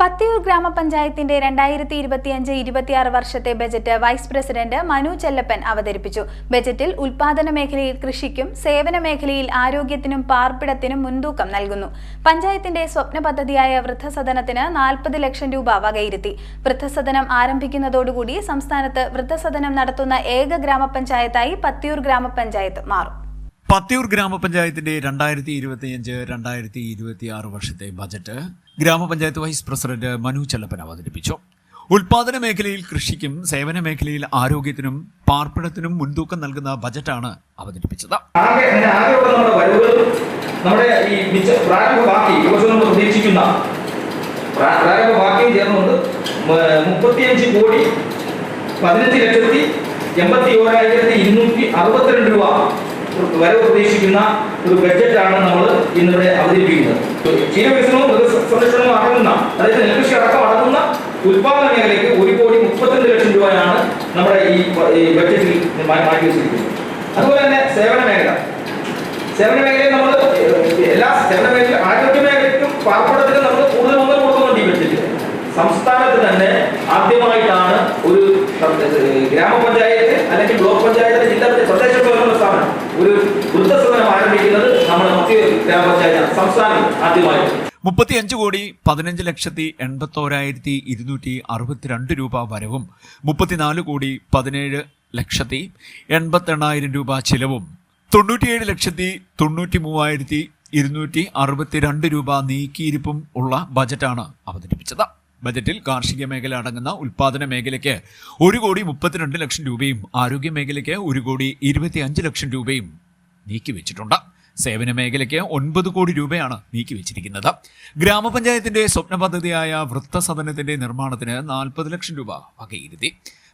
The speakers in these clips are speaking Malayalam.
പത്തിയൂർ ഗ്രാമപഞ്ചായത്തിന്റെ രണ്ടായിരത്തി ഇരുപത്തിയഞ്ച് ഇരുപത്തിയാറ് വർഷത്തെ budget vice president Manu Chellappan അവതരിപ്പിച്ചു. ബജറ്റിൽ ഉൽപാദന മേഖലയിൽ കൃഷിക്കും സേവന മേഖലയിൽ ആരോഗ്യത്തിനും പാർപ്പിടത്തിനും മുൻതൂക്കം നൽകുന്നു. പഞ്ചായത്തിന്റെ സ്വപ്ന പദ്ധതിയായ വൃദ്ധസദനത്തിന് നാൽപ്പത് ലക്ഷം രൂപ വകയിരുത്തി. വൃദ്ധസദനം ആരംഭിക്കുന്നതോടുകൂടി സംസ്ഥാനത്ത് വൃദ്ധസദനം നടത്തുന്ന ഏക ഗ്രാമപഞ്ചായത്തായി പത്തിയൂർ ഗ്രാമപഞ്ചായത്ത് മാറും. പത്തിയൂർ ഗ്രാമപഞ്ചായത്തിന്റെ രണ്ടായിരത്തി ഇരുപത്തിയഞ്ച് രണ്ടായിരത്തി ഇരുപത്തിയാറ് വർഷത്തെ ബജറ്റ് ഗ്രാമപഞ്ചായത്ത് വൈസ് പ്രസിഡന്റ് മനു ചെല്ലപ്പൻ അവതരിപ്പിച്ചു. ഉൽപാദന മേഖലയിൽ കൃഷിക്കും സേവന മേഖലയിൽ ആരോഗ്യത്തിനും പാർപ്പിടത്തിനും മുൻതൂക്കം നൽകുന്ന ബജറ്റാണ് അവതരിപ്പിച്ചത്. നമ്മുടെ ഈ ബാക്കി നമ്മൾ കോടി പതിനഞ്ച് ലക്ഷത്തി എൺപത്തി ഓരായിരത്തി ഇരുന്നൂറ്റി അറുപത്തിരണ്ട് രൂപ വരവ് പ്രതീക്ഷിക്കുന്ന ഒരു ബഡ്ജറ്റാണ് നമ്മൾ ഇന്നിവിടെ അവതരിപ്പിക്കുന്നത്. ക്ഷീരവികസനവും മൃഗസംരക്ഷണവും അടങ്ങുന്ന അതായത് നെൽകൃഷി അടക്കം അടങ്ങുന്ന ഉൽപാദന മേഖലയ്ക്ക് ഒരു കോടി മുപ്പത്തിരണ്ട് ലക്ഷം രൂപയാണ് നമ്മുടെ ഈ ബഡ്ജറ്റിൽ മാറ്റി വെച്ചിരിക്കുന്നത്. അതുപോലെ തന്നെ സേവന മേഖല. സേവന മേഖലയിൽ നമ്മൾ എല്ലാ സേവന മേഖല ആരോഗ്യ മേഖലയ്ക്കും പാർപ്പിടത്തിനും നമ്മൾ കൂടുതൽ ഒന്നും കൊടുക്കുന്നുണ്ട് ഈ ബഡ്ജറ്റിൽ. സംസ്ഥാനത്ത് തന്നെ ആദ്യമായിട്ടാണ് ഒരു ഗ്രാമപഞ്ചായത്ത് അല്ലെങ്കിൽ ബ്ലോക്ക് പഞ്ചായത്ത് പ്രദേശ സ്വയംഭരണ സ്ഥാപനം ഒരു വൃദ്ധസദനം ആരംഭിക്കുന്നത് നമ്മുടെ മധ്യ ഗ്രാമപഞ്ചായത്ത് സംസ്ഥാനം ആദ്യമായിട്ട് മുപ്പത്തിയഞ്ച് കോടി പതിനഞ്ച് ലക്ഷത്തി എൺപത്തോരായിരത്തി ഇരുന്നൂറ്റി അറുപത്തിരണ്ട് രൂപ വരവും. മുപ്പത്തിനാല് കോടി പതിനേഴ് ലക്ഷത്തി എൺപത്തെണ്ണായിരം രൂപ ചിലവും. തൊണ്ണൂറ്റിയേഴ് ലക്ഷത്തി തൊണ്ണൂറ്റി മൂവായിരത്തി ഇരുന്നൂറ്റി അറുപത്തിരണ്ട് രൂപ നീക്കിയിരിപ്പും ഉള്ള ബജറ്റാണ് അവതരിപ്പിച്ചത്. ബജറ്റിൽ കാർഷിക മേഖല അടങ്ങുന്ന ഉൽപാദന മേഖലയ്ക്ക് ഒരു കോടി മുപ്പത്തിരണ്ട് ലക്ഷം രൂപയും ആരോഗ്യ മേഖലയ്ക്ക് ഒരു കോടി ഇരുപത്തിയഞ്ച് ലക്ഷം രൂപയും നീക്കിവെച്ചിട്ടുണ്ട്. സേവന മേഖലയ്ക്ക് ഒൻപത് കോടി രൂപയാണ് നീക്കിവെച്ചിരിക്കുന്നത് ഗ്രാമപഞ്ചായത്തിന്റെ സ്വപ്ന പദ്ധതിയായ വൃത്തസദനത്തിന്റെ നിർമ്മാണത്തിന് നാൽപ്പത് ലക്ഷം രൂപ വകയിരുത്തി.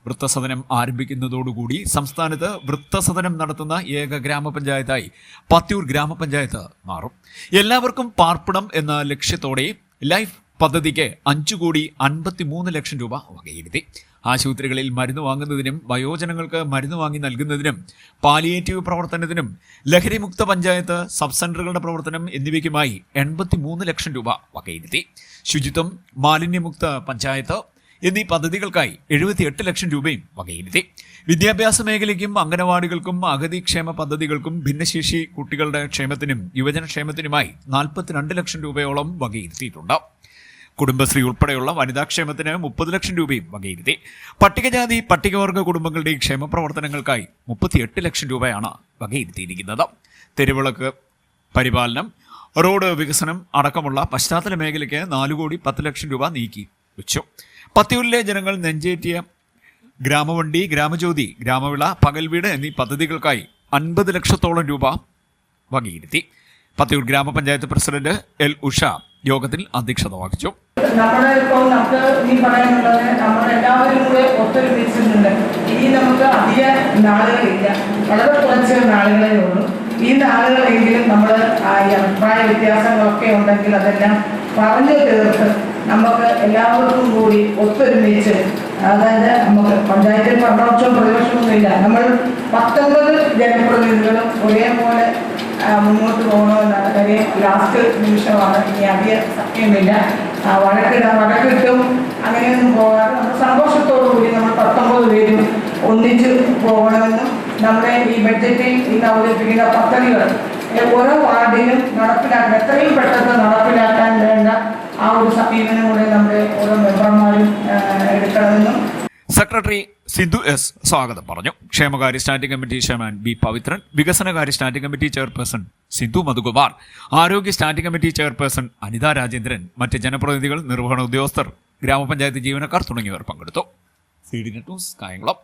വൃത്തസദനം ആരംഭിക്കുന്നതോടുകൂടി സംസ്ഥാനത്ത് വൃത്തസദനം നടത്തുന്ന ഏക ഗ്രാമപഞ്ചായത്തായി പത്തിയൂർ ഗ്രാമപഞ്ചായത്ത് മാറും. എല്ലാവർക്കും പാർപ്പിടം എന്ന ലക്ഷ്യത്തോടെ ലൈഫ് പദ്ധതിക്ക് അഞ്ചു കോടി അൻപത്തിമൂന്ന് ലക്ഷം രൂപ വകയിരുത്തി. ആശുപത്രികളിൽ മരുന്ന് വാങ്ങുന്നതിനും വയോജനങ്ങൾക്ക് മരുന്ന് വാങ്ങി നൽകുന്നതിനും പാലിയേറ്റീവ് പ്രവർത്തനത്തിനും ലഹരിമുക്ത പഞ്ചായത്ത് സബ് സെന്ററുകളുടെ പ്രവർത്തനം എന്നിവയ്ക്കുമായി എൺപത്തിമൂന്ന് ലക്ഷം രൂപ വകയിരുത്തി. ശുചിത്വം മാലിന്യമുക്ത പഞ്ചായത്ത് എന്നീ പദ്ധതികൾക്കായി എഴുപത്തിയെട്ട് ലക്ഷം രൂപയും വകയിരുത്തി. വിദ്യാഭ്യാസ മേഖലയ്ക്കും അംഗനവാടികൾക്കും അഗതി ക്ഷേമ പദ്ധതികൾക്കും ഭിന്നശേഷി കുട്ടികളുടെ ക്ഷേമത്തിനും യുവജനക്ഷേമത്തിനുമായി നാൽപ്പത്തിരണ്ട് ലക്ഷം രൂപയോളം വകയിരുത്തിയിട്ടുണ്ട്. കുടുംബശ്രീ ഉൾപ്പെടെയുള്ള വനിതാ ക്ഷേമത്തിന് മുപ്പത് ലക്ഷം രൂപയും വകയിരുത്തി. പട്ടികജാതി പട്ടികവർഗ കുടുംബങ്ങളുടെ ക്ഷേമ പ്രവർത്തനങ്ങൾക്കായി മുപ്പത്തിയെട്ട് ലക്ഷം രൂപയാണ് വകയിരുത്തിയിരിക്കുന്നത്. തെരുവിളക്ക് പരിപാലനം റോഡ് വികസനം അടക്കമുള്ള പശ്ചാത്തല മേഖലയ്ക്ക് നാല് കോടി പത്ത് ലക്ഷം രൂപ നീക്കി വെച്ചു. പത്തിയൂരിലെ ജനങ്ങൾ നെഞ്ചേറ്റിയ ഗ്രാമവണ്ടി ഗ്രാമജ്യോതി ഗ്രാമവിള പകൽവീട് എന്നീ പദ്ധതികൾക്കായി അൻപത് ലക്ഷത്തോളം രൂപ വകയിരുത്തി. പത്തിയൂർ ഗ്രാമപഞ്ചായത്ത് പ്രസിഡന്റ് എൽ ഉഷ യോഗത്തിൽ അധ്യക്ഷത വഹിച്ചു. നമ്മുടെ ഇപ്പോൾ നമുക്ക് ഈ പറയാനുള്ളത് നമ്മൾ എല്ലാവരും കൂടെ ഒത്തൊരുമിച്ചിട്ടുണ്ട്. ഇനി നമുക്ക് അധിക നാളുകളില്ല. വളരെ കുറച്ച് നാളുകളേ ഉള്ളൂ. ഈ നാളുകളെങ്കിലും നമ്മൾ ഈ അഭിപ്രായ വ്യത്യാസങ്ങളൊക്കെ ഉണ്ടെങ്കിൽ അതെല്ലാം പറഞ്ഞു തീർത്ത് നമുക്ക് എല്ലാവർക്കും കൂടി ഒത്തൊരുമിച്ച് അതായത് നമുക്ക് പഞ്ചായത്തിൽ ഭരണപക്ഷവും പ്രതിപക്ഷമൊന്നുമില്ല. നമ്മൾ പത്തൊമ്പത് ജനപ്രതിനിധികളും ഒരേപോലെ പോലെ മുന്നോട്ട് പോകണമെന്നാണ്. കാര്യം ലാസ്റ്റ് നിമിഷമാണ്. ഇനി അധികം സഖ്യമില്ല ആ, വഴക്കിട വഴക്കിട്ടും അങ്ങനെയൊന്നും പോകാതെ നമ്മൾ സന്തോഷത്തോടു കൂടി നമ്മൾ പത്തൊമ്പത് പേരും ഒന്നിച്ച് പോകണമെന്നും നമ്മുടെ ഈ ബഡ്ജറ്റിൽ ഇന്ന് അവതരിപ്പിക്കുന്ന പദ്ധതികൾ ഓരോ വാർഡിലും നടപ്പിലാക്കാൻ എത്രയും പെട്ടെന്ന് നടപ്പിലാക്കാൻ വേണ്ട ആ ഒരു സമീപനം കൂടെ നമ്മുടെ ഓരോ മെമ്പർമാരും എടുക്കണമെന്നും സെക്രട്ടറി സിന്ധു എസ് സ്വാഗതം പറഞ്ഞു. ക്ഷേമകാര്യ standing committee chairman B Pavithran വികസനകാര്യ standing committee chairperson Sindhu Madhukumar ആരോഗ്യ standing committee chairperson Anitha Rajendran മറ്റ് ജനപ്രതിനിധികൾ നിർവഹണ ഉദ്യോഗസ്ഥർ ഗ്രാമപഞ്ചായത്ത് ജീവനക്കാർ തുടങ്ങിയവർ പങ്കെടുത്തു. C D news Kayamkulam.